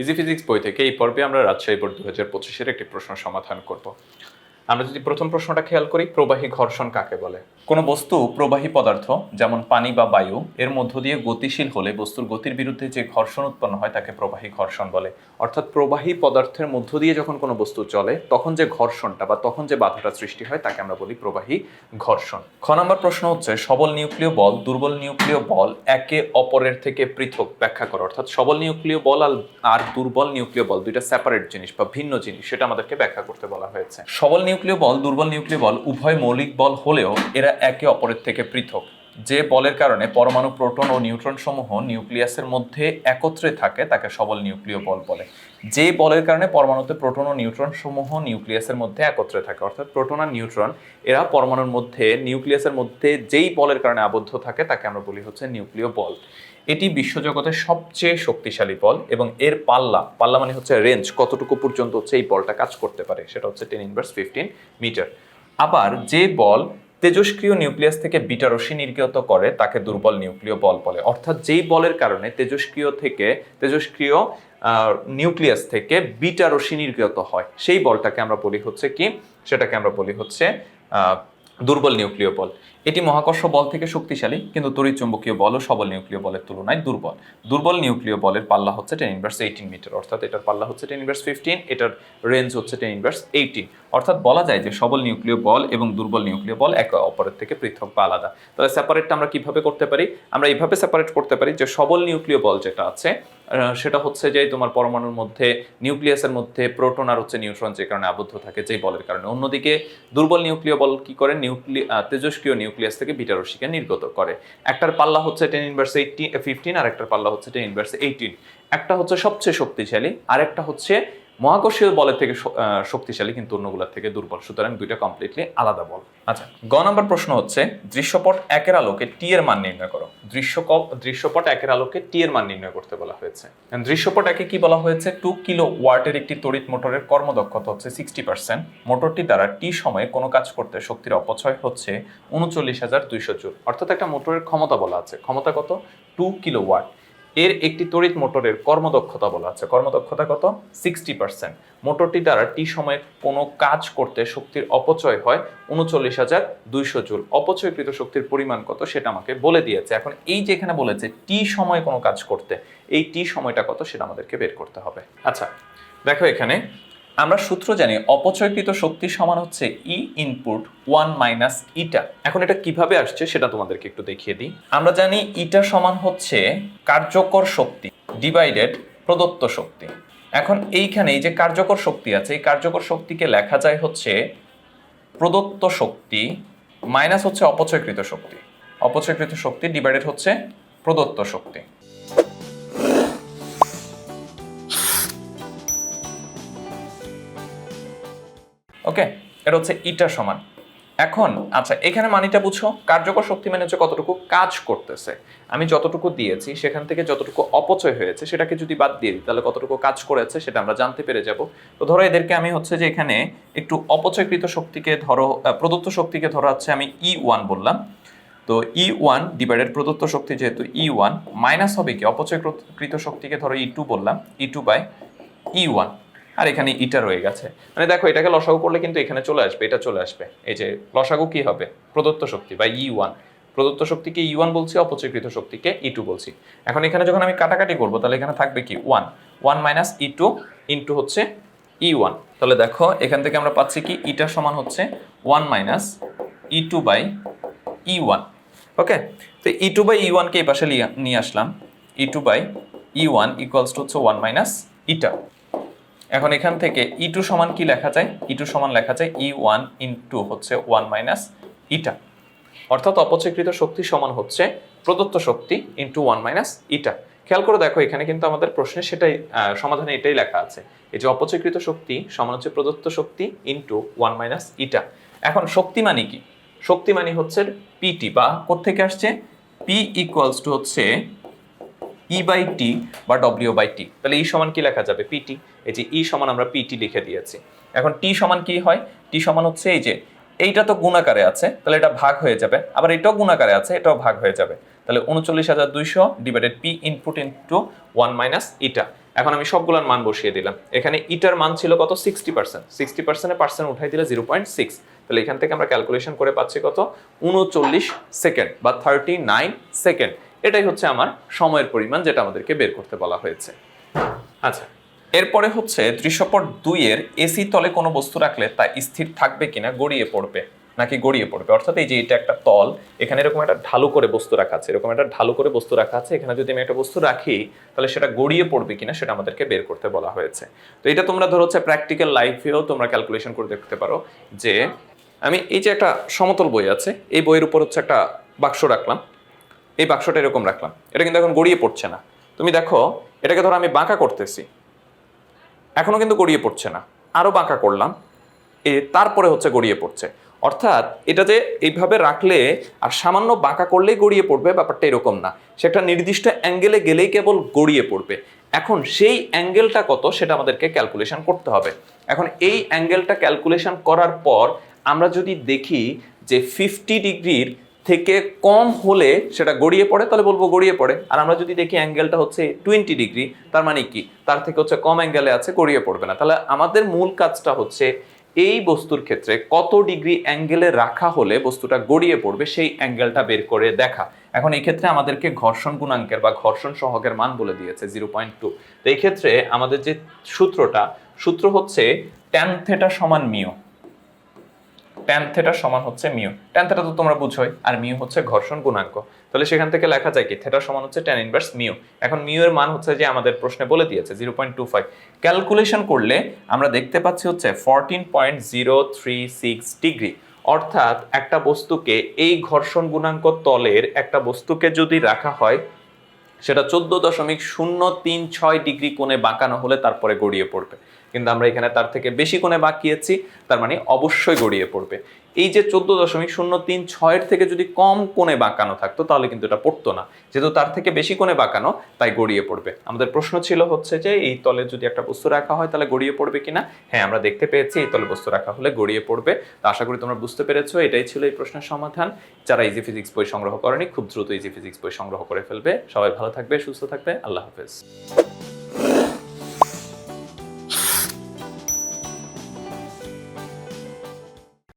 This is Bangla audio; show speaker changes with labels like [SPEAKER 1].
[SPEAKER 1] ইজি ফিজিক্স বই থেকে এই পর্বে আমরা রাজশাহী বোর্ড দু হাজার পঁচিশের একটি প্রশ্ন সমাধান করব। আমরা যদি প্রথম প্রশ্নটা খেয়াল করি, প্রবাহী ঘর্ষণ কাকে বলে? কোনো বস্তু প্রবাহী পদার্থ, যেমন পানি বা বায়ু, এর মধ্য দিয়ে গতিশীল হলে বস্তুর গতির বিরুদ্ধে যে ঘর্ষণ উৎপন্ন হয় তাকে প্রবাহী ঘর্ষণ বলে। অর্থাৎ প্রবাহী পদার্থের মধ্য দিয়ে যখন কোনো বস্তু চলে, তখন যে ঘর্ষণটা বা তখন যে বাধাটা সৃষ্টি হয় তাকে আমরা বলি প্রবাহী ঘর্ষণ। খ নম্বর প্রশ্ন হচ্ছে, সবল নিউক্লিয় বল, দুর্বল নিউক্লিয় বল একে অপরের থেকে পৃথক, ব্যাখ্যা করো। অর্থাৎ সবল নিউক্লিয় বল আর- দুর্বল নিউক্লিয় বল দুইটা সেপারেট জিনিস বা ভিন্ন জিনিস, সেটা আমাদেরকে ব্যাখ্যা করতে বলা হয়েছে। সবল নিউক্লিয় বল দুর্বল নিউক্লিয় বল উভয় মৌলিক বল হলেও এরা একে অপরের থেকে পৃথক। যে বলের কারণে পরমাণু প্রোটন ও নিউট্রন সমূহ নিউক্লিয়াসের মধ্যে একত্রে থাকে, তাকে সবল নিউক্লিয় বল বলে। যে বলের কারণে পরমাণুতে প্রোটন ও নিউট্রন সমূহ নিউক্লিয়াসের মধ্যে একত্রে থাকে, অর্থাৎ প্রোটন আর নিউট্রন, এরা পরমাণুর মধ্যে, নিউক্লিয়াসের মধ্যে যেই বলের কারণে আবদ্ধ থাকে, তাকে আমরা বলি হচ্ছে নিউক্লিয় বল। এটি বিশ্বজগতের সবচেয়ে শক্তিশালী বল এবং এর পাল্লা পাল্লা মানে হচ্ছে রেঞ্জ কতটুকু পর্যন্ত হচ্ছে এই বলটা কাজ করতে পারে, সেটা হচ্ছে টেন ইনভার্স ফিফটিন মিটার আবার যে বল তেজস্ক্রিয় নিউক্লিয়াস থেকে বিটা রশ্মি নির্গত করে, তাকে দুর্বল নিউক্লিয় বল বলে। অর্থাৎ যেই বলের কারণে তেজস্ক্রিয় থেকে তেজস্ক্রিয় নিউক্লিয়াস থেকে বিটা রশ্মি নির্গত হয়, সেই বলটাকে আমরা বলি হচ্ছে কি? সেটাকে আমরা বলি হচ্ছে দুর্বল নিউক্লিয় বল। এটি মহাকর্ষ বল থেকে শক্তিশালী, কিন্তু তড়িৎ চুম্বকীয় বল ও সবল নিউক্লিয় বলের তুলনায় দুর্বল। দুর্বল নিউক্লিয় বলের পাল্লা হচ্ছে টেন ইনভার্স এইটিন মিটার অর্থাৎ এটার পাল্লা হচ্ছে টেন ইনভার্স ফিফটিন এটার রেঞ্জ হচ্ছে টেন ইনভার্স এইটিন অর্থাৎ বলা যায় যে সবল নিউক্লিয় বল এবং দুর্বল নিউক্লিয় বল একে অপরের থেকে পৃথক বা আলাদা। তাহলে সেপারেটটা আমরা কীভাবে করতে পারি? আমরা এইভাবে সেপারেট করতে পারি যে সবল নিউক্লিয় বল যেটা আছে সেটা হচ্ছে যে তোমার পরমাণুর মধ্যে, নিউক্লিয়াসের মধ্যে প্রোটন আর হচ্ছে নিউট্রন যে কারণে আবদ্ধ থাকে যেই বলের কারণে। অন্যদিকে দুর্বল নিউক্লিয় বল কি করে? নিউক্লি তেজস্ক্রিয় নিউক্লিয়াস থেকে বিটা নির্গত করে। একটার পাল্লা হচ্ছে টেন ইনভার্স এইটি ফিফটিন আর একটার পাল্লা হচ্ছে টেন ইনভার্স এইটিন একটা হচ্ছে সবচেয়ে শক্তিশালী আর একটা হচ্ছে মহাকর্ষীয় বলের থেকে শক্তিশালী কিন্তু অন্যগুলোর থেকে দুর্বল। সুতরাং দুইটা কমপ্লিটলি আলাদা বল। আচ্ছা গ নম্বর প্রশ্ন হচ্ছে, দৃশ্যপট একের আলোকে টি এর মান নির্ণয় করো। দৃশ্যকপ দৃশ্যপট একের আলোকে টি এর মান নির্ণয় করতে বলা হয়েছে। দৃশ্যপট একে কি বলা হয়েছে? টু কিলো ওয়াটের একটি তড়িৎ মোটরের কর্মদক্ষতা হচ্ছে সিক্সটি পার্সেন্ট মোটরটি দ্বারা টি সময়ে কোনো কাজ করতে শক্তির অপচয় হচ্ছে উনচল্লিশ হাজার দুইশো জুল। অর্থাৎ একটা মোটরের ক্ষমতা বলা আছে। ক্ষমতা কত? টু কিলো ওয়াট এর একটি তড়িৎ মোটরের কর্মদক্ষতা বলা আছে। কর্মদক্ষতা কত? সিক্সটি পার্সেন্ট মোটরটি দ্বারা টি সময়ে কোনো কাজ করতে শক্তির অপচয় হয় উনচল্লিশ হাজার দুইশো জুল। অপচয়কৃত শক্তির পরিমাণ কত সেটা আমাকে বলে দিয়েছে। এখন এই যে এখানে বলেছে টি সময়ে কোনো কাজ করতে, এই টি সময়টা কত সেটা আমাদেরকে বের করতে হবে। আচ্ছা দেখো এখানে আমরা সূত্র জানি অপচয়কৃত শক্তি সমান হচ্ছে E input one minus eta এখন এটা কীভাবে আসছে সেটা তোমাদেরকে একটু দেখিয়ে দিই। আমরা জানি ইটা সমান হচ্ছে কার্যকর শক্তি ডিভাইডেড প্রদত্ত শক্তি। এখন এইখানে এই যে কার্যকর শক্তি আছে এই কার্যকর শক্তিকে লেখা যায় হচ্ছে প্রদত্ত শক্তি মাইনাস হচ্ছে অপচয়কৃত শক্তি। অপচয়কৃত শক্তি ডিভাইডেড হচ্ছে প্রদত্ত শক্তি। ওকে এটা হচ্ছে ইটা সমান। এখন আচ্ছা এখানে মানিটা বুঝো, কার্যকর শক্তি মানে হচ্ছে কতটুকু কাজ করতেছে। আমি যতটুকু দিয়েছি, সেখান থেকে যতটুকু অপচয় হয়েছে, সেটাকে যদি বাদ দিয়ে দিই, তাহলে কতটুকু কাজ করেছে, সেটা আমরা জানতে পেরে যাব। তো ধরো এদেরকে আমি হচ্ছে যে এখানে একটু অপচয়কৃত শক্তিকে ধরো প্রদত্ত শক্তিকে ধরো হচ্ছে আমি ই ওয়ান বললাম। তো ই ওয়ান ডিভাইডেড প্রদত্ত শক্তি যেহেতু ই ওয়ান মাইনাস হবে কি? অপচয়কৃত শক্তিকে ধরো ই টু বললাম E two by E one আর এখানে ইটা রয়ে গেছে। মানে দেখো, এটাকে লসাগু করলে কিন্তু এখানে চলে আসবে, এটা চলে আসবে। এই যে, লসাগু কি হবে? প্রদত্ত শক্তি বা ই ওয়ান প্রদত্ত শক্তিকে ই ওয়ান বলছি, অপচয়কৃত শক্তিকে ই টু বলছি। এখন এখানে যখন আমি কাটাকাটি করব, তাহলে এখানে থাকবে কি? One one minus E two into হচ্ছে ই ওয়ান তাহলে দেখো, এখান থেকে আমরা পাচ্ছি কি? ইটা সমান হচ্ছে one minus E two by E one okay? তো ই টু বাই ই ওয়ানকে এই পাশে নিয়ে আসলাম। E two by E one equals to হচ্ছে ওয়ান মাইনাস ইটা এখন এখান থেকে ই টু সমান কি লেখা যায়? ই টু সমান লেখা যায় ই ওয়ান ইন টু হচ্ছে ওয়ান মাইনাস ইটা অর্থাৎ অপচয়কৃত শক্তি সমান হচ্ছে প্রদত্ত শক্তি ইন্টু ওয়ান মাইনাস ইটা খেয়াল করে দেখো, এখানে কিন্তু আমাদের প্রশ্নে সেটাই সমাধানে এটাই লেখা আছে। এই যে অপচয়কৃত শক্তি সমান হচ্ছে প্রদত্ত শক্তি ইন্টু ওয়ান মাইনাস ইটা এখন শক্তি মানে কি? শক্তি মানে হচ্ছে পিটি বা কোত্থেকে আসছে? পি ইকুয়ালস টু হচ্ছে ই বাই টি বা ডব্লিউ বাই টি তাহলে ই সমান কি লেখা যাবে? পিটি এই যে ই সমান আমরা পিটি লিখে দিয়েছি। এখন টি সমান কি হয়? টি সমান হচ্ছে এই যে, এইটা তো গুণাকারে আছে, তাহলে এটা ভাগ হয়ে যাবে। আবার এটাও গুণাকারে আছে, এটাও ভাগ হয়ে যাবে। তাহলে উনচল্লিশ হাজার দুইশো divided P input into one minus eta এখন আমি সবগুলোর মান বসিয়ে দিলাম। এখানে ইটার মান ছিল কত? সিক্সটি পার্সেন্ট সিক্সটি পার্সেন্টে পার্সেন্ট উঠাই দিলে জিরো পয়েন্ট সিক্স তাহলে এখান থেকে আমরা ক্যালকুলেশন করে পাচ্ছি কত? উনচল্লিশ সেকেন্ড বা থার্টি নাইন সেকেন্ড। এটাই হচ্ছে আমার সময়ের পরিমাণ যেটা আমাদেরকে বের করতে বলা হয়েছে। আচ্ছা এরপরে হচ্ছে দৃশ্যপট দুইয়ের এসি তলে কোনো বস্তু রাখলে তা স্থির থাকবে কিনা, গড়িয়ে পড়বে, নাকি গড়িয়ে পড়বে? অর্থাৎ এই যে এটা একটা তল, এখানে এরকম একটা ঢালু করে বস্তু রাখা আছে, এরকম একটা ঢালু করে বস্তু রাখা আছে, এখানে যদি আমি একটা বস্তু রাখি, তাহলে সেটা গড়িয়ে পড়বে কিনা সেটা আমাদেরকে বের করতে বলা হয়েছে। তো এটা তোমরা ধরো হচ্ছে প্র্যাকটিক্যাল লাইফেও তোমরা ক্যালকুলেশন করে দেখতে পারো যে, আমি এই যে একটা সমতল বই আছে, এই বইয়ের উপর হচ্ছে একটা বাক্স রাখলাম। এই বাক্সটা এরকম রাখলাম। এটা কিন্তু এখন গড়িয়ে পড়ছে না। তুমি দেখো, এটাকে ধরো আমি বাঁকা করতেছি। এখনও কিন্তু গড়িয়ে পড়ছে না। আরও বাঁকা করলাম। এ, তারপরে হচ্ছে গড়িয়ে পড়ছে। অর্থাৎ এটা যে এইভাবে রাখলে আর সামান্য বাঁকা করলেই গড়িয়ে পড়বে, ব্যাপারটা এরকম না। সে একটা নির্দিষ্ট অ্যাঙ্গেলে গেলেই কেবল গড়িয়ে পড়বে। এখন সেই অ্যাঙ্গেলটা কত সেটা আমাদেরকে ক্যালকুলেশন করতে হবে। এখন এই অ্যাঙ্গেলটা ক্যালকুলেশন করার পর আমরা যদি দেখি যে ফিফটি ডিগ্রির থেকে কম হলে সেটা গড়িয়ে পড়ে, তাহলে বলব গড়িয়ে পড়ে। আর আমরা যদি দেখি অ্যাঙ্গেলটা হচ্ছে টোয়েন্টি ডিগ্রি তার মানে কি? তার থেকে হচ্ছে কম অ্যাঙ্গেলে আছে, গড়িয়ে পড়বে না। তাহলে আমাদের মূল কাজটা হচ্ছে এই বস্তুর ক্ষেত্রে কত ডিগ্রি অ্যাঙ্গেলে রাখা হলে বস্তুটা গড়িয়ে পড়বে, সেই অ্যাঙ্গেলটা বের করে দেখা। এখন এই ক্ষেত্রে আমাদেরকে ঘর্ষণ গুণাঙ্কের বা ঘর্ষণ সহকের মান বলে দিয়েছে জিরো পয়েন্ট টু তো এই ক্ষেত্রে আমাদের যে সূত্রটা, সূত্র হচ্ছে ট্যান থেটা সমান মিও ট্যান থেটা সমান হচ্ছে মিউ ট্যান থেটা তো তোমরা বুঝোই, আর মিউ হচ্ছে ঘর্ষণ গুণাঙ্ক। তাহলে সেখান থেকে লেখা যায় কি থেটা সমান হচ্ছে ট্যান ইনভার্স মিউ এখন মিউ এর মান হচ্ছে যে আমাদের প্রশ্নে বলে দিয়েছে zero point two five calculation করলে আমরা দেখতে পাচ্ছি হচ্ছে fourteen point zero three six degree অর্থাৎ একটা বস্তুকে এই ঘর্ষণ গুণাঙ্ক তলের একটা বস্তুকে যদি রাখা হয়, সেটা চোদ্দ দশমিক শূন্য তিন ছয় ডিগ্রি কোণে বাঁকানো হলে তারপরে গড়িয়ে পড়বে। কিন্তু আমরা এখানে তার থেকে বেশি কোণে বাঁকিয়েছি তার মানে অবশ্যই গড়িয়ে পড়বে। এই যে চোদ্দ দশমিক শূন্য তিন ছয়ের থেকে যদি কম কোণে বাঁকানো থাকতো, তাহলে কিন্তু এটা পড়তো না। যেহেতু তার থেকে বেশি কোণে বাঁকানো, তাই গড়িয়ে পড়বে। আমাদের প্রশ্ন ছিল হচ্ছে যে, এই তলে যদি একটা বস্তু রাখা হয়, তাহলে গড়িয়ে পড়বে কিনা? হ্যাঁ আমরা দেখতে পেয়েছি এই তলে বস্তু রাখা হলে গড়িয়ে পড়বে। তো আশা করি তোমরা বুঝতে পেরেছ, এটাই ছিল এই প্রশ্নের সমাধান। যারা ইজি ফিজিক্স বই সংগ্রহ করেনি, খুব দ্রুত ইজি ফিজিক্স বই সংগ্রহ করে ফেলবে। সবাই ভালো থাকবে, সুস্থ থাকবে, আল্লাহ হাফেজ।